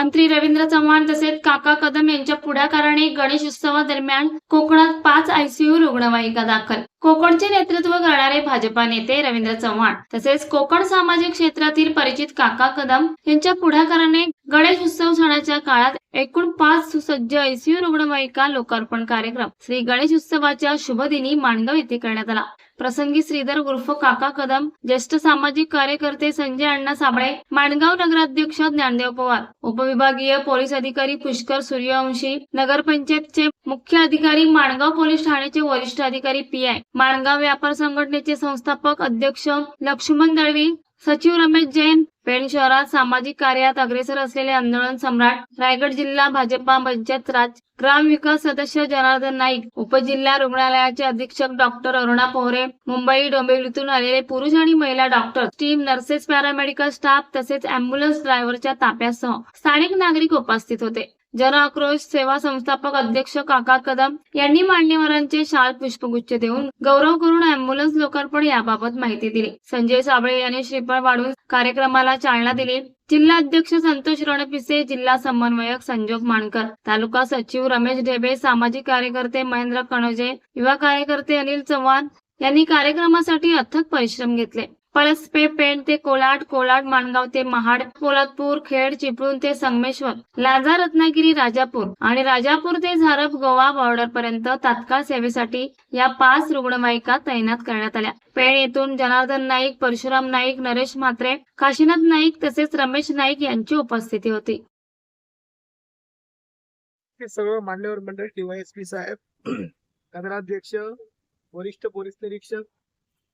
मंत्री रवींद्र चव्हाण तसेच काका कदम यांच्या पुढाकाराने गणेश उत्सवादरम्यान कोकणात पाच आयसीयू रुग्णवाहिका दाखल. कोकणचे नेतृत्व करणारे भाजपा नेते रवींद्र चव्हाण तसेच कोकण सामाजिक क्षेत्रातील परिचित काका कदम यांच्या पुढाकाराने गणेश उत्सव सणाच्या काळात एकूण पाच सुसज्ज आयसीयू रुग्णवाहिका लोकार्पण कार्यक्रम. श्री गणेश उत्सवाच्या शुभदिनी माणगाव येथे करण्यात आला. प्रसंगी श्रीधर उर्फ काका कदम ज्येष्ठ सामाजिक कार्यकर्ते संजय अण्णा साबळे माणगाव नगराध्यक्ष ज्ञानदेव पवार उपविभागीय पोलीस अधिकारी पुष्कर सूर्यवंशी नगरपंचायतचे मुख्य अधिकारी माणगाव पोलीस ठाण्याचे वरिष्ठ अधिकारी पी आय माणगाव व्यापार संघटनेचे संस्थापक अध्यक्ष लक्ष्मण दळवी सचिव रमेश जैन पेण शहरात सामाजिक कार्यात अग्रेसर असलेले आंदोलन सम्राट रायगड जिल्हा भाजपा पंचायत राज ग्राम विकास सदस्य जनार्दन नाईक उपजिल्हा रुग्णालयाचे अधीक्षक डॉक्टर अरुणा पोहरे मुंबई डोंबिवलीतून आलेले पुरुष आणि महिला doctor team nurses paramedical staff तसेच अँब्युलन्स ड्रायव्हरच्या ताफ्यासह स्थानिक नागरिक उपस्थित होते. जन आक्रोश सेवा संस्थापक अध्यक्ष काका कदम यांनी मान्यवरांचे शाल पुष्पगुच्छ देऊन गौरव करून अँब्युलन्स लोकार्पण याबाबत माहिती दिली. संजय साबळे यांनी श्रीफळ वाढून कार्यक्रमाला चालना दिली. जिल्हा अध्यक्ष संतोष रणपिसे जिल्हा समन्वयक संजोग मानकर तालुका सचिव रमेश ढेबे सामाजिक कार्यकर्ते महेंद्र कणोजे युवा कार्यकर्ते अनिल चव्हाण यांनी कार्यक्रमासाठी अथक परिश्रम घेतले. पळसपे पेण ते कोलाड कोलाड माणगाव ते महाड पोलादपूर खेड चिपळूण ते संगमेश्वर लाजा रत्नागिरी राजापूर आणि राजापूर ते झारप गोवा बॉर्डर पर्यंत तात्काळ सेवेसाठी या पाच रुग्णवाहिका तैनात करण्यात आल्या. पेण येथून जनार्दन नाईक परशुराम नाईक नरेश म्हात्रे काशीनाथ नाईक तसेच रमेश नाईक यांची उपस्थिती होती. सगळं मान्यवर मंडळ डीवायएसपी साहेब नगराध्यक्ष वरिष्ठ पोलीस निरीक्षक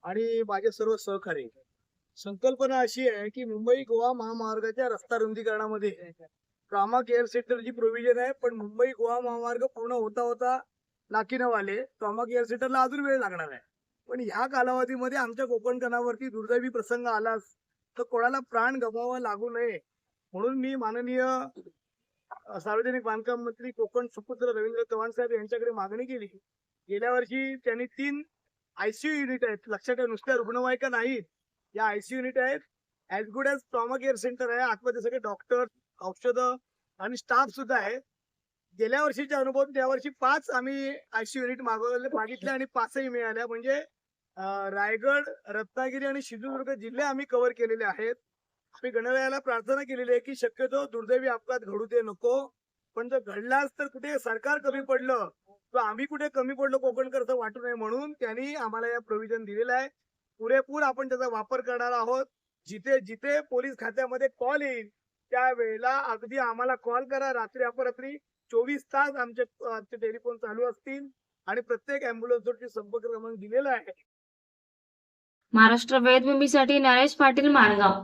आणि माझे सर्व सहकारी. संकल्पना अशी आहे की मुंबई गोवा महामार्गाच्या रस्ता रुंदीकरणामध्ये. कामा केअर सेंटरची प्रोव्हिजन आहे पण मुंबई गोवा महामार्ग पूर्ण होता होता नाकिनवाले. कामा केअर सेंटरला अजून वेळ लागणार आहे. पण ह्या कालावधीमध्ये आमच्या कोकण कणावरती दुर्दैवी प्रसंग आलाच तर कोणाला प्राण गमावा लागू नये म्हणून मी माननीय सार्वजनिक बांधकाम मंत्री कोकण सुपुत्र रवींद्र चव्हाण साहेब यांच्याकडे मागणी केली. गेल्या वर्षी त्यांनी तीन आयसीयू युनिट आहेत. लक्षात ठेवा नुसत्या रुग्णवाहिका नाहीत. या आयसीयू युनिट आहेत. As good as trauma care centre आहे. आतमध्ये सगळे डॉक्टर औषधं आणि स्टाफ सुद्धा आहे गेल्या वर्षीचे अनुभव त्या वर्षी पाच आम्ही आयसीयू युनिट मागवले मागितले आणि पाचही मिळाल्या. म्हणजे रायगड रत्नागिरी आणि सिंधुदुर्ग जिल्हे आम्ही कव्हर केलेले आहेत. आम्ही गणरायाला प्रार्थना केलेली आहे की शक्यतो दुर्दैवी अपघात घडू दे नको. पण जर घडलाच तर कुठे सरकार कमी पडलं आम्ही कुठे कमी पडलो कोकणकरचं वाटू नये म्हणून त्यांनी आम्हाला या प्रोव्हिजन दिलेलं आहे. पुरेपूर आपण त्याचा वापर करणार आहोत. जिथे जिथे पोलीस खात्यामध्ये कॉल येईल त्यावेळेला अगदी आम्हाला कॉल करा रात्री अपरात्री. चोवीस तास आमचे आमचे टेलिफोन चालू असतील आणि प्रत्येक अँब्युलन्सवरती संपर्क क्रमांक दिलेला आहे. महाराष्ट्र वेदभूमीसाठी नरेश पाटील माणगाव.